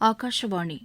ஆகாஷவாணி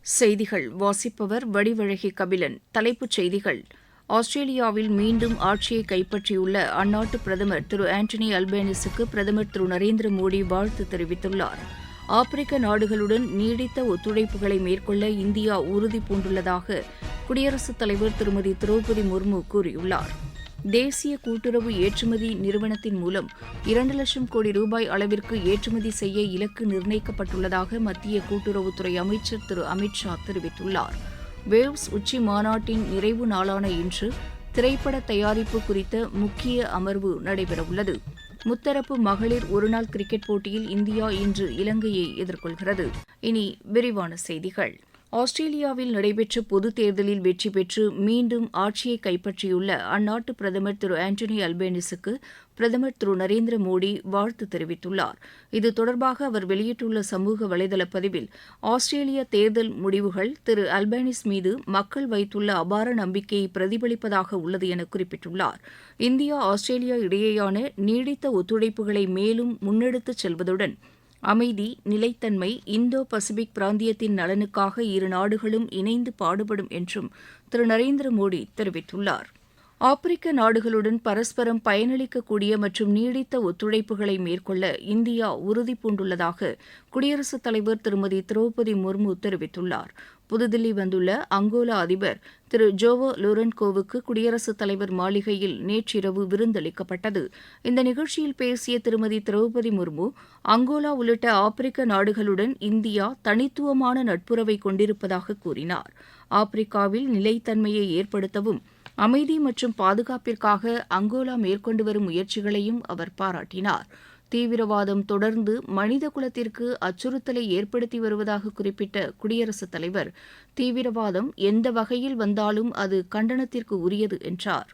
செய்திகள். வாசிப்பவர் வடிவழகி கபிலன். தலைப்புச் செய்திகள். ஆஸ்திரேலியாவில் மீண்டும் ஆட்சியை கைப்பற்றியுள்ள அந்நாட்டு பிரதமர் திரு ஆண்டனி அல்பேனிஸுக்கு பிரதமர் திரு நரேந்திர மோடி வாழ்த்து தெரிவித்துள்ளார். ஆப்பிரிக்க நாடுகளுடன் நீடித்த ஒத்துழைப்புகளை மேற்கொள்ள இந்தியா உறுதி பூண்டுள்ளதாக குடியரசுத் தலைவர் திருமதி திரௌபதி முர்மு கூறியுள்ளார். தேசிய கூட்டுறவு ஏற்றுமதி நிறுவனத்தின் மூலம் இரண்டு லட்சம் கோடி ரூபாய் அளவிற்கு ஏற்றுமதி செய்ய இலக்கு நிர்ணயிக்கப்பட்டுள்ளதாக மத்திய கூட்டுறவுத்துறை அமைச்சர் திரு அமித்ஷா தெரிவித்துள்ளார். வேவ்ஸ் உச்சி மாநாட்டின் நிறைவு நாளான இன்று திரைப்பட தயாரிப்பு குறித்த முக்கிய அமர்வு நடைபெறவுள்ளது. முத்தரப்பு மகளிர் ஒருநாள் கிரிக்கெட் போட்டியில் இந்தியா இன்று இலங்கையை எதிர்கொள்கிறது. இனி விரிவான செய்திகள். ஆஸ்திரேலியாவில் நடைபெற்ற பொதுத் தேர்தலில் வெற்றி பெற்று மீண்டும் ஆட்சியை கைப்பற்றியுள்ள அந்நாட்டு பிரதமர் திரு ஆண்டனி அல்பேனிஸுக்கு பிரதமர் திரு நரேந்திர மோடி வாழ்த்து தெரிவித்துள்ளார். இது தொடர்பாக அவர் வெளியிட்டுள்ள சமூக வலைதள பதிவில் ஆஸ்திரேலிய தேர்தல் முடிவுகள் திரு அல்பேனிஸ் மீது மக்கள் வைத்துள்ள அபார நம்பிக்கையை பிரதிபலிப்பதாக உள்ளது என குறிப்பிட்டுள்ளார். இந்தியா ஆஸ்திரேலியா இடையேயான நீடித்த ஒத்துழைப்புகளை மேலும் முன்னெடுத்துச் செல்வதுடன் அமைதி நிலைத்தன்மை இந்தோ பசிபிக் பிராந்தியத்தின் நலனுக்காக இரு நாடுகளும் இணைந்து பாடுபடும் என்றும் திரு. நரேந்திர மோடி தெரிவித்துள்ளார். ஆப்பிரிக்க நாடுகளுடன் பரஸ்பரம் பயனளிக்கக்கூடிய மற்றும் நீடித்த ஒத்துழைப்புகளை மேற்கொள்ள இந்தியா உறுதிபூண்டுள்ளதாக குடியரசுத் தலைவர் திருமதி திரௌபதி முர்மு தெரிவித்துள்ளார். புதுதில்லி வந்துள்ள அங்கோலா அதிபர் திரு ஜோவோ லோரன்கோவுக்கு குடியரசுத் தலைவர் மாளிகையில் நேற்றிரவு விருந்தளிக்கப்பட்டது. இந்த நிகழ்ச்சியில் பேசிய திருமதி திரௌபதி முர்மு அங்கோலா உள்ளிட்ட ஆப்பிரிக்க நாடுகளுடன் இந்தியா தனித்துவமான நட்புறவை கொண்டிருப்பதாக கூறினார். ஆப்பிரிக்காவில் நிலைத்தன்மையை ஏற்படுத்தவும் அமைதி மற்றும் பாதுகாப்பிற்காக அங்கோலா மேற்கொண்டு வரும் முயற்சிகளையும் அவர் பாராட்டினார். தீவிரவாதம் தொடர்ந்து மனித குலத்திற்கு அச்சுறுத்தலை ஏற்படுத்தி வருவதாக குறிப்பிட்ட குடியரசுத் தலைவர் தீவிரவாதம் எந்த வகையில் வந்தாலும் அது கண்டனத்திற்கு உரியது என்றார்.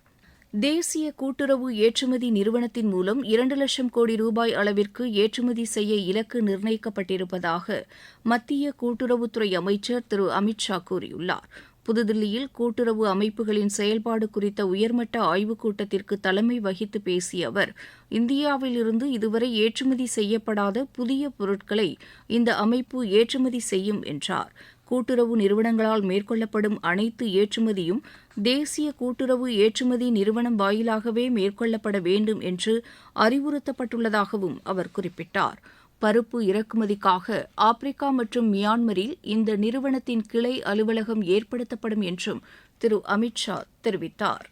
தேசிய கூட்டுறவு ஏற்றுமதி நிறுவனத்தின் மூலம் இரண்டு லட்சம் கோடி ரூபாய் அளவிற்கு ஏற்றுமதி செய்ய இலக்கு நிர்ணயிக்கப்பட்டிருப்பதாக மத்திய கூட்டுறவுத்துறை அமைச்சர் திரு அமித் ஷா கூறியுள்ளார். புதுதில்லியில் கூட்டுறவு அமைப்புகளின் செயல்பாடு குறித்த உயர்மட்ட ஆய்வுக் கூட்டத்திற்கு தலைமை வகித்து பேசிய அவர் இந்தியாவிலிருந்து இதுவரை ஏற்றுமதி செய்யப்படாத புதிய பொருட்களை இந்த அமைப்பு ஏற்றுமதி செய்யும் என்றார். கூட்டுறவு நிறுவனங்களால் மேற்கொள்ளப்படும் அனைத்து ஏற்றுமதியும் தேசிய கூட்டுறவு ஏற்றுமதி நிறுவனம் வாயிலாகவே மேற்கொள்ளப்பட வேண்டும் என்று அறிவுறுத்தப்பட்டுள்ளதாகவும் அவர் குறிப்பிட்டார். பருப்பு இறக்குமதிக்காக ஆப்பிரிக்கா மற்றும் மியான்மரில் இந்த நிறுவனத்தின் கிளை அலுவலகம் ஏற்படுத்தப்படும் என்றும் திரு அமித் ஷா தெரிவித்தார்.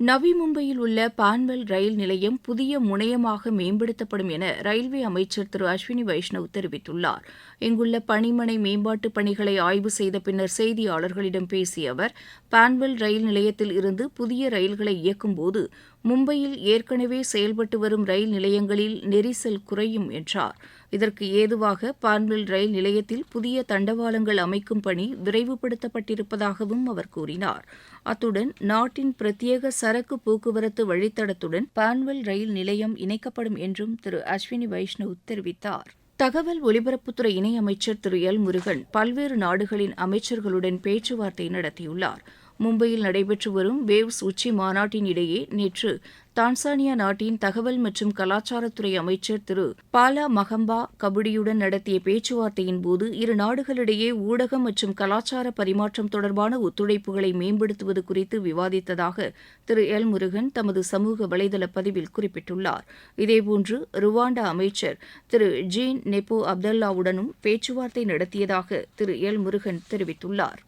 நவி மும்பையில் உள்ள பான்வெல் ரயில் நிலையம் புதிய முனையமாக மேம்படுத்தப்படும் என ரயில்வே அமைச்சர் திரு அஸ்வினி வைஷ்ணவ் தெரிவித்துள்ளார். இங்குள்ள பணிமனை மேம்பாட்டு பணிகளை ஆய்வு செய்த பின்னர் செய்தியாளர்களிடம் பேசிய அவர் பான்வெல் ரயில் நிலையத்தில் இருந்து புதிய ரயில்களை இயக்கும்போது மும்பையில் ஏற்கனவே செயல்பட்டு வரும் ரயில் நிலையங்களில் நெரிசல் குறையும் என்றார். இதற்கு ஏதுவாக பான்வெல் ரயில் நிலையத்தில் புதிய தண்டவாளங்கள் அமைக்கும் பணி விரைவுபடுத்தப்பட்டிருப்பதாகவும் அவர் கூறினார். அத்துடன் நாட்டின் பிரத்யேக சரக்கு போக்குவரத்து வழித்தடத்துடன் பான்வெல் ரயில் நிலையம் இணைக்கப்படும் என்றும் திரு அஸ்வினி வைஷ்ணவ் தெரிவித்தார். தகவல் ஒலிபரப்புத்துறை இணையமைச்சர் திரு எல் முருகன் பல்வேறு நாடுகளின் அமைச்சர்களுடன் பேச்சுவார்த்தை நடத்தியுள்ளார். மும்பையில் நடைபெற்று வரும் வேவ்ஸ் உச்சி மாநாட்டின் இடையே நேற்று தான்சானியா நாட்டின் தகவல் மற்றும் கலாச்சாரத்துறை அமைச்சர் திரு பாலா மகம்பா கபுடியுடன் நடத்திய பேச்சுவார்த்தையின் போது இரு நாடுகளிடையே ஊடகம் மற்றும் கலாச்சார பரிமாற்றம் தொடர்பான ஒத்துழைப்புகளை மேம்படுத்துவது குறித்து விவாதித்ததாக திரு எல் முருகன் தமது சமூக வலைதள பதிவில் குறிப்பிட்டுள்ளார். இதேபோன்று ருவாண்டா அமைச்சர் திரு ஜீன் நெப்போ அப்தல்லாவுடனும் பேச்சுவார்த்தை நடத்தியதாக திரு எல் முருகன் தெரிவித்துள்ளார்.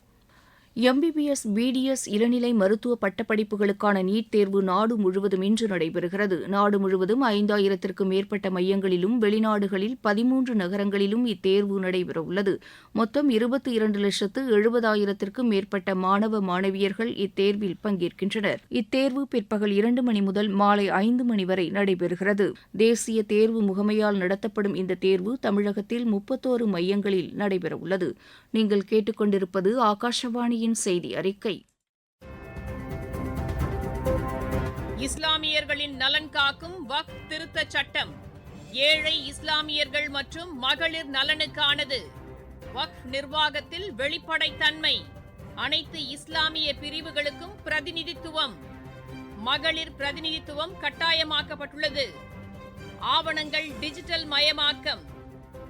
எம்பிபிஎஸ் பிடிஎஸ் இளநிலை மருத்துவ பட்டப்படிப்புகளுக்கான நீட் தேர்வு நாடு முழுவதும் இன்று நடைபெறுகிறது. நாடு முழுவதும் ஐந்தாயிரத்திற்கும் மேற்பட்ட மையங்களிலும் வெளிநாடுகளில் பதிமூன்று நகரங்களிலும் இத்தேர்வு நடைபெறவுள்ளது. மொத்தம் இருபத்தி இரண்டு லட்சத்து எழுபதாயிரத்திற்கும் மேற்பட்ட மாணவ மாணவியர்கள் இத்தேர்வில் பங்கேற்கின்றனர். இத்தேர்வு பிற்பகல் இரண்டு மணி முதல் மாலை ஐந்து மணி வரை நடைபெறுகிறது. தேசிய தேர்வு முகமையால் நடத்தப்படும் இந்த தேர்வு தமிழகத்தில் முப்பத்தோரு மையங்களில் நடைபெறவுள்ளது. நீங்கள் கேட்டுக்கொண்டிருப்பது ஆகாஷவாணி ஆகாஷவாணியின் செய்தி அறிக்கை. இஸ்லாமியர்களின் நலன் காக்கும் வக் திருத்த சட்டம். ஏழை இஸ்லாமியர்கள் மற்றும் மகளிர் நலனுக்கானது. வக் நிர்வாகத்தில் வெளிப்படைத்தன்மை. அனைத்து இஸ்லாமிய பிரிவுகளுக்கும் பிரதிநிதித்துவம். மகளிர் பிரதிநிதித்துவம் கட்டாயமாக்கப்பட்டுள்ளது. ஆவணங்கள் டிஜிட்டல் மயமாக்கம்.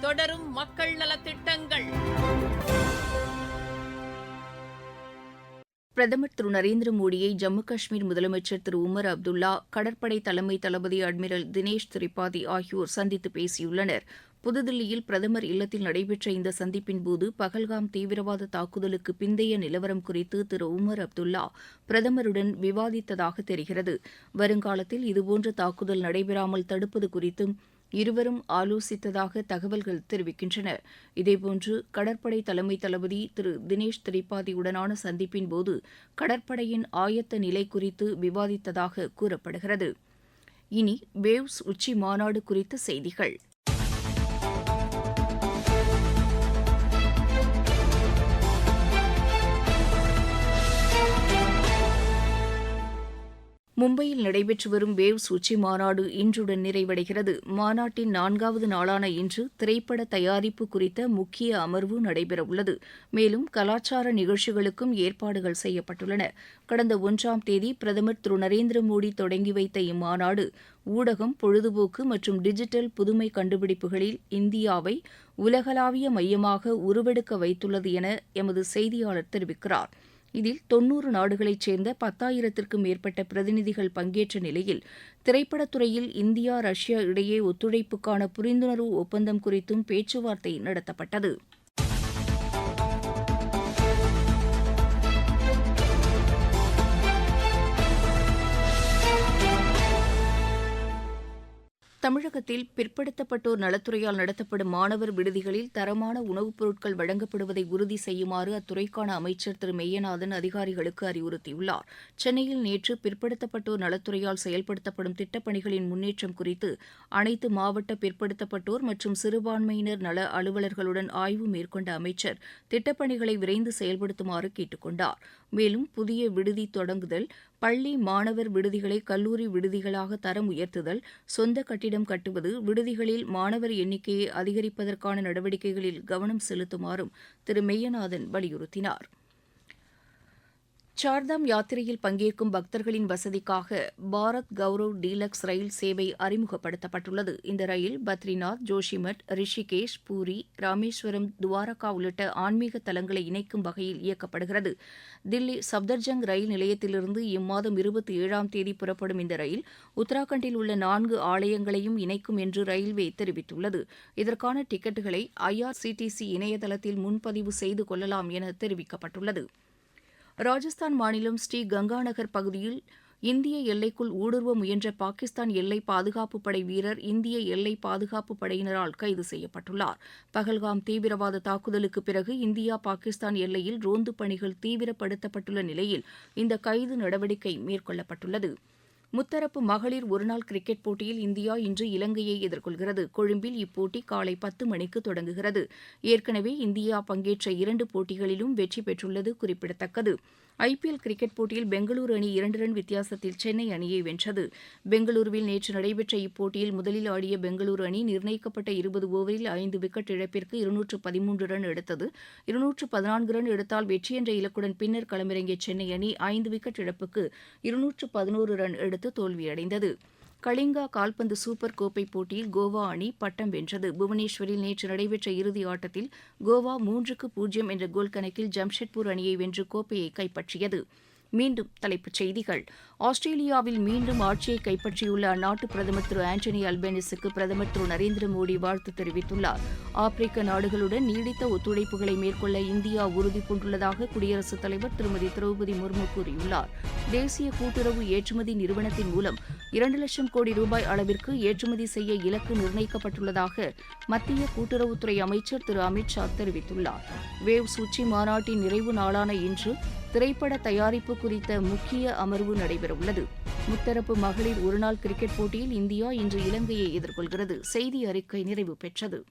தொடரும் மக்கள் நலத்திட்டங்கள். பிரதமர் திரு நரேந்திர மோடியை ஜம்மு காஷ்மீர் முதலமைச்சர் திரு உமர் அப்துல்லா கடற்படை தலைமை தளபதி அட்மிரல் தினேஷ் திரிபாதி ஆகியோர் சந்தித்து பேசியுள்ளனர். புதுதில்லியில் பிரதமர் இல்லத்தில் நடைபெற்ற இந்த சந்திப்பின்போது பகல்காம் தீவிரவாத தாக்குதலுக்கு பிந்தைய நிலவரம் குறித்து திரு உமர் அப்துல்லா பிரதமருடன் விவாதித்ததாக தெரிகிறது. வருங்காலத்தில் இதுபோன்ற தாக்குதல் நடைபெறாமல் தடுப்பது குறித்தும் இருவரும் ஆலோசித்ததாக தகவல்கள் தெரிவிக்கின்றன. இதேபோன்று கடற்படை தலைமை தளபதி திரு. தினேஷ் திரிபாதியுடனான சந்திப்பின்போது கடற்படையின் ஆயத்த நிலை குறித்து விவாதித்ததாக கூறப்படுகிறது. இனி வேவ்ஸ் உச்சி மாநாடு குறித்த செய்திகள். மும்பையில் நடைபெற்று வரும் வேவ்ஸ் உச்சி மாநாடு இன்றுடன் நிறைவடைகிறது. மாநாட்டின் நான்காவது நாளான இன்று திரைப்பட தயாரிப்பு குறித்த முக்கிய அமர்வு நடைபெறவுள்ளது. மேலும் கலாச்சார நிகழ்ச்சிகளுக்கும் ஏற்பாடுகள் செய்யப்பட்டுள்ளன. கடந்த ஒன்றாம் தேதி பிரதமர் திரு நரேந்திர மோடி தொடங்கி வைத்த இம்மாநாடு ஊடகம் பொழுதுபோக்கு மற்றும் டிஜிட்டல் புதுமை கண்டுபிடிப்புகளில் இந்தியாவை உலகளாவிய மையமாக உருவெடுக்க வைத்துள்ளது என எமது செய்தியாளர் தெரிவிக்கிறார். இதில் தொன்னூறு நாடுகளைச் சேர்ந்த பத்தாயிரத்திற்கும் மேற்பட்ட பிரதிநிதிகள் பங்கேற்ற நிலையில் திரைப்படத்துறையில் இந்தியா ரஷ்யா இடையே ஒத்துழைப்புக்கான புரிந்துணர்வு ஒப்பந்தம் குறித்தும் பேச்சுவார்த்தை நடத்தப்பட்டது. தமிழகத்தில் பிற்படுத்தப்பட்டோர் நலத்துறையால் நடத்தப்படும் மாணவர் விடுதிகளில் தரமான உணவுப் பொருட்கள் வழங்கப்படுவதை உறுதி செய்யுமாறு அத்துறைக்கான அமைச்சர் திரு மெய்யநாதன் அதிகாரிகளுக்கு அறிவுறுத்தியுள்ளார். சென்னையில் நேற்று பிற்படுத்தப்பட்டோர் நலத்துறையால் செயல்படுத்தப்படும் திட்டப்பணிகளின் முன்னேற்றம் குறித்து அனைத்து மாவட்ட பிற்படுத்தப்பட்டோர் மற்றும் சிறுபான்மையினர் நல அலுவலர்களுடன் ஆய்வு மேற்கொண்ட அமைச்சர் திட்டப்பணிகளை விரைந்து செயல்படுத்துமாறு கேட்டுக் கொண்டார் மேலும் புதிய விடுதி தொடங்குதல் பள்ளி மாணவர் விடுதிகளை கல்லூரி விடுதிகளாக தரம் உயர்த்துதல் சொந்த கட்டிடம் கட்டுவது விடுதிகளில் மாணவர் எண்ணிக்கையை அதிகரிப்பதற்கான நடவடிக்கைகளில் கவனம் செலுத்துமாறும் திரு. மெய்யநாதன் வலியுறுத்தினார். சார்தாம் யாத்திரையில் பங்கேற்கும் பக்தர்களின் வசதிக்காக பாரத் கௌரவ் டீலக்ஸ் ரயில் சேவை அறிமுகப்படுத்தப்பட்டுள்ளது. இந்த ரயில் பத்ரிநாத் ஜோஷிமட் ரிஷிகேஷ் பூரி ராமேஸ்வரம் துவாரகா உள்ளிட்ட ஆன்மீக தலங்களை இணைக்கும் வகையில் இயக்கப்படுகிறது. தில்லி சப்தர்ஜங் ரயில் நிலையத்திலிருந்து இம்மாதம் இருபத்தி ஏழாம் தேதி புறப்படும் இந்த ரயில் உத்தராகண்டில் உள்ள நான்கு ஆலயங்களையும் இணைக்கும் என்று ரயில்வே தெரிவித்துள்ளது. இதற்கான டிக்கெட்டுகளை ஐஆர்சிடிசி இணையதளத்தில் முன்பதிவு செய்து கொள்ளலாம் என தெரிவிக்கப்பட்டுள்ளது. ராஜஸ்தான் மாநிலம் ஸ்ரீ கங்காநகர் பகுதியில் இந்திய எல்லைக்குள் ஊடுருவ முயன்ற பாகிஸ்தான் எல்லை பாதுகாப்பு படை வீரர் இந்திய எல்லை பாதுகாப்பு படையினரால் கைது செய்யப்பட்டுள்ளார். பகல்காம் தீவிரவாத தாக்குதலுக்கு பிறகு இந்தியா பாகிஸ்தான் எல்லையில் ரோந்து பணிகள் தீவிரப்படுத்தப்பட்டுள்ள நிலையில் இந்த கைது நடவடிக்கை மேற்கொள்ளப்பட்டுள்ளது. முத்தரப்பு மகளிர் ஒருநாள் கிரிக்கெட் போட்டியில் இந்தியா இன்று இலங்கையை எதிர்கொள்கிறது. கொழும்பில் இப்போட்டி காலை பத்து மணிக்கு தொடங்குகிறது. ஏற்கனவே இந்தியா பங்கேற்ற இரண்டு போட்டிகளிலும் வெற்றி பெற்றுள்ளது குறிப்பிடத்தக்கது. ஐபிஎல் கிரிக்கெட் போட்டியில் பெங்களூரு அணி இரண்டு ரன் வித்தியாசத்தில் சென்னை அணியை வென்றது. பெங்களூருவில் நேற்று நடைபெற்ற இப்போட்டியில் முதலில் ஆடிய பெங்களூரு அணி நிர்ணயிக்கப்பட்ட இருபது ஓவரில் ஐந்து விக்கெட் இழப்பிற்கு இருநூற்று பதிமூன்று ரன் எடுத்தது. இருநூற்று பதினான்கு ரன் எடுத்தால் வெற்றி என்ற இலக்குடன் பின்னர் களமிறங்கிய சென்னை அணி ஐந்து விக்கெட் இழப்புக்கு இருநூற்று பதினோரு ரன் அடுத்து தோல்வியடைந்தது. கலிங்கா கால்பந்து சூப்பர் கோப்பை போட்டியில் கோவா அணி பட்டம் வென்றது. புவனேஸ்வரில் நேற்று நடைபெற்ற இறுதி ஆட்டத்தில் கோவா மூன்றுக்கு பூஜ்ஜியம் என்ற கோல் கணக்கில் ஜம்ஷெட்பூர் அணியை வென்று கோப்பையை கைப்பற்றியது. மீண்டும் தலைப்புச் செய்திகள். ஆஸ்திரேலியாவில் மீண்டும் ஆட்சியை கைப்பற்றியுள்ள அந்நாட்டு பிரதமர் திரு ஆண்டனி அல்பேனிஸுக்கு பிரதமர் திரு நரேந்திர மோடி வாழ்த்து தெரிவித்துள்ளார். ஆப்பிரிக்க நாடுகளுடன் நீடித்த ஒத்துழைப்புகளை மேற்கொள்ள இந்தியா உறுதி பூண்டுள்ளதாக குடியரசுத் தலைவர் திருமதி திரௌபதி முர்மு கூறியுள்ளார். தேசிய கூட்டுறவு ஏற்றுமதி நிறுவனத்தின் மூலம் இரண்டு லட்சம் கோடி ரூபாய் அளவிற்கு ஏற்றுமதி செய்ய இலக்கு நிர்ணயிக்கப்பட்டுள்ளதாக மத்திய கூட்டுறவுத்துறை அமைச்சர் திரு அமித்ஷா தெரிவித்துள்ளார். வேவ்ஸ் உச்சி மாநாட்டின் நிறைவு நாளான இன்று திரைப்பட தயாரிப்பு குறித்த முக்கிய அமர்வு நடைபெற்றது. நடைபெறவுள்ளது முத்தரப்பு மகளிர் ஒருநாள் கிரிக்கெட் போட்டியில் இந்தியா இன்று இலங்கையை எதிர்கொள்கிறது. செய்தி அறிக்கை நிறைவு பெற்றது.